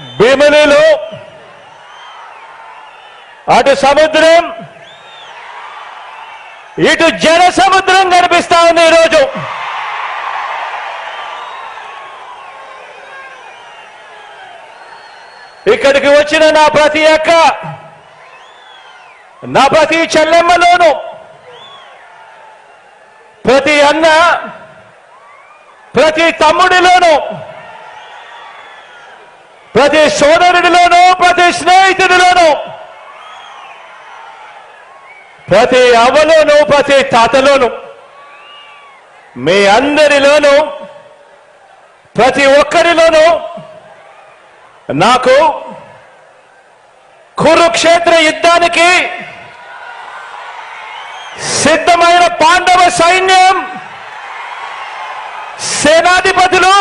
కౌదలిలో అటు సముద్రం ఇటు జన సముద్రం కనిపిస్తా ఉంది ఈరోజు. ఇక్కడికి వచ్చిన నా ప్రతి అక్క నా ప్రతి చెల్లెమ్మలోను ప్రతి అన్న ప్రతి తమ్ముడిలోను ప్రతి సోదరుడిలోనూ ప్రతి స్నేహితుడిలోనూ ప్రతి అవ్వలోను ప్రతి తాతలోను మీ అందరిలోనూ ప్రతి ఒక్కరిలోనూ నాకు కురుక్షేత్ర యుద్ధానికి సిద్ధమైన పాండవ సైన్యం సేనాధిపతులు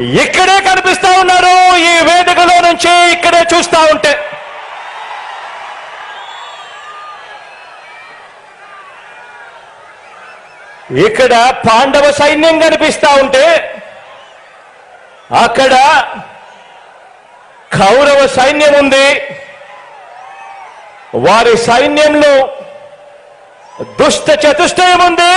ఇక్కడే కనిపిస్తా ఉన్నారు. ఈ వేదికలో నుంచి ఇక్కడే చూస్తా ఉంటే. ఇక్కడ పాండవ సైన్యం కనిపిస్తా ఉంటే అక్కడ కౌరవ సైన్యం ఉంది. వారి సైన్యంలో దుష్ట చతుష్టయం ఉంది.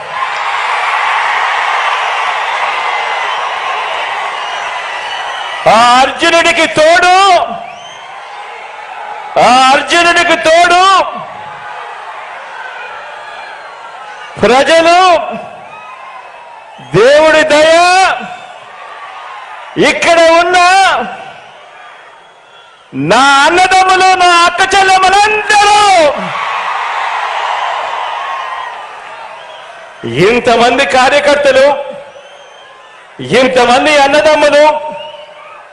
ఆ అర్జునుడికి తోడు. ఆ అర్జునుడికి తోడు. ప్రజలు దేవుడి దయ ఇక్కడ ఉన్న నా అన్నదమ్ములు నా అక్క చెల్లెమ్మలందరూ. ఇంతమంది కార్యకర్తలు ఇంతమంది అన్నదమ్ములు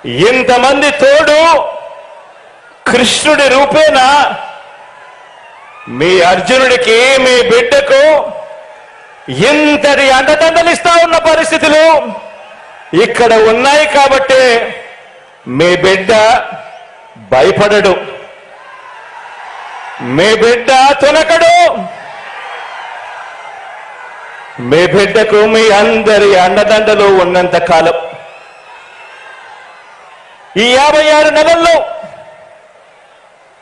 ఇంతమంది తోడు కృష్ణుడి రూపేణ మీ అర్జునుడికి మీ బిడ్డకు ఇంతటి అండదండలిస్తా ఉన్న పరిస్థితులు ఇక్కడ ఉన్నాయి కాబట్టి మీ బిడ్డ భయపడడు. మీ బిడ్డ తొలకడు మీ బిడ్డకు మీ అందరి అండదండలు ఉన్నంత కాలం ఈ యాభై ఆరు నెలల్లో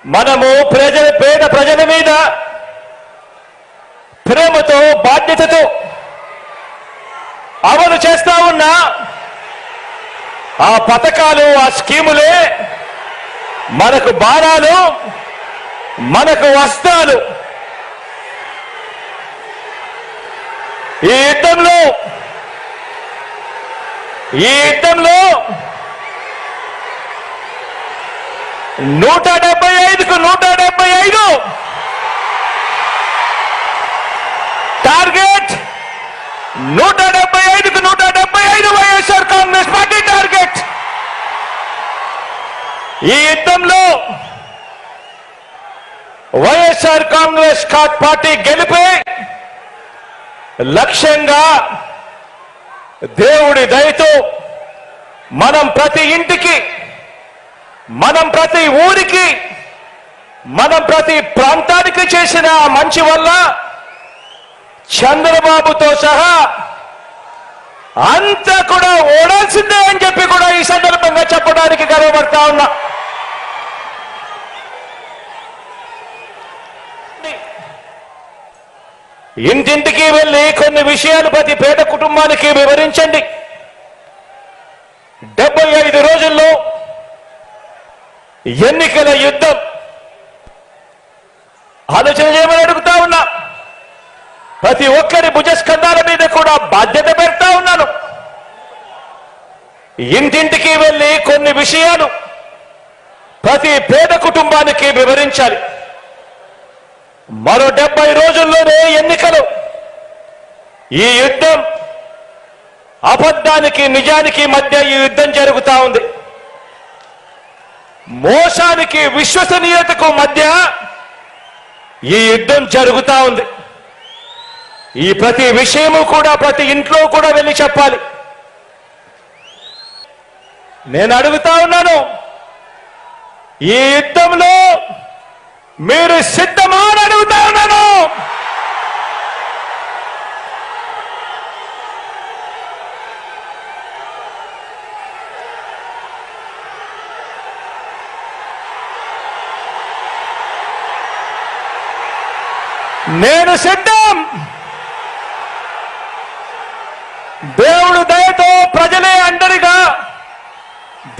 మనము ప్రజల పేద ప్రజల మీద ప్రేమతో బాధ్యతతో అమలు చేస్తా ఉన్న ఆ పథకాలు ఆ స్కీములే మనకు బాణాలు మనకు వస్త్రాలు. ఈ యుద్ధంలో ఈ యుద్ధంలో నూట డెబ్బై ఐదుకు నూట డెబ్బై ఐదు. టార్గెట్ నూట డెబ్బై ఐదుకు నూట డెబ్బై ఐదు వైఎస్ఆర్ కాంగ్రెస్ పార్టీ టార్గెట్. ఈ యుద్ధంలో వైఎస్ఆర్ కాంగ్రెస్ పార్టీ గెలిపే లక్ష్యంగా దేవుడి దయతో మనం ప్రతి ఇంటికి మనం ప్రతి ఊరికి మనం ప్రతి ప్రాంతానికి చేసిన మంచి వల్ల చంద్రబాబుతో సహా అంతా కూడా ఓడాల్సిందే అని చెప్పి కూడా ఈ సందర్భంగా చెప్పడానికి గర్వపడతా ఉన్నా. ఇంటింటికి వెళ్ళి కొన్ని విషయాలు ప్రతి పేద కుటుంబానికి వివరించండి. డెబ్బై ఐదు రోజుల్లో ఎన్నికల యుద్ధం. ఆలోచన చేయమని అడుగుతా ఉన్నా. ప్రతి ఒక్కరి భుజస్కంధాల మీద కూడా బాధ్యత పెడతా ఉన్నాను. ఇంటింటికి వెళ్ళి కొన్ని విషయాలు ప్రతి పేద కుటుంబానికి వివరించాలి. మరో డెబ్బై రోజుల్లోనే ఎన్నికలు. ఈ యుద్ధం అబద్ధానికి నిజానికి మధ్య ఈ యుద్ధం జరుగుతూ ఉంది. మోసానికి విశ్వసనీయతకు మధ్య ఈ యుద్ధం జరుగుతూ ఉంది. ఈ ప్రతి విషయము కూడా ప్రతి ఇంట్లో కూడా వెళ్ళి చెప్పాలి. నేను అడుగుతా ఉన్నాను ఈ యుద్ధంలో మీరు సిద్ధమా అని అడుగుతా ఉన్నాను. నేను సిద్ధం. దేవుడు దయతో ప్రజలే అండరిగా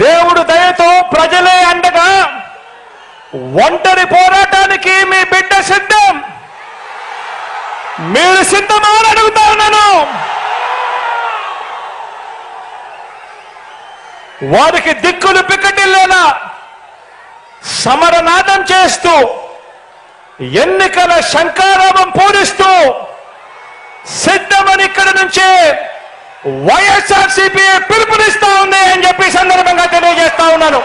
దేవుడు దయతో ప్రజలే అండగా. ఒంటరి పోరాటానికి మీ బిడ్డ సిద్ధం. మీరు సిద్ధమా అని అడుగుతా ఉన్నాను. వారికి దిక్కులు పిక్కటి లేదా? సమరనాదం చేస్తూ ఎన్నికల శంకారామం పోలిస్తూ సిద్ధమని ఇక్కడ నుంచే వైఎస్ఆర్సీపీ పిలుపునిస్తా ఉంది అని చెప్పి సందర్భంగా తెలియజేస్తా ఉన్నాను.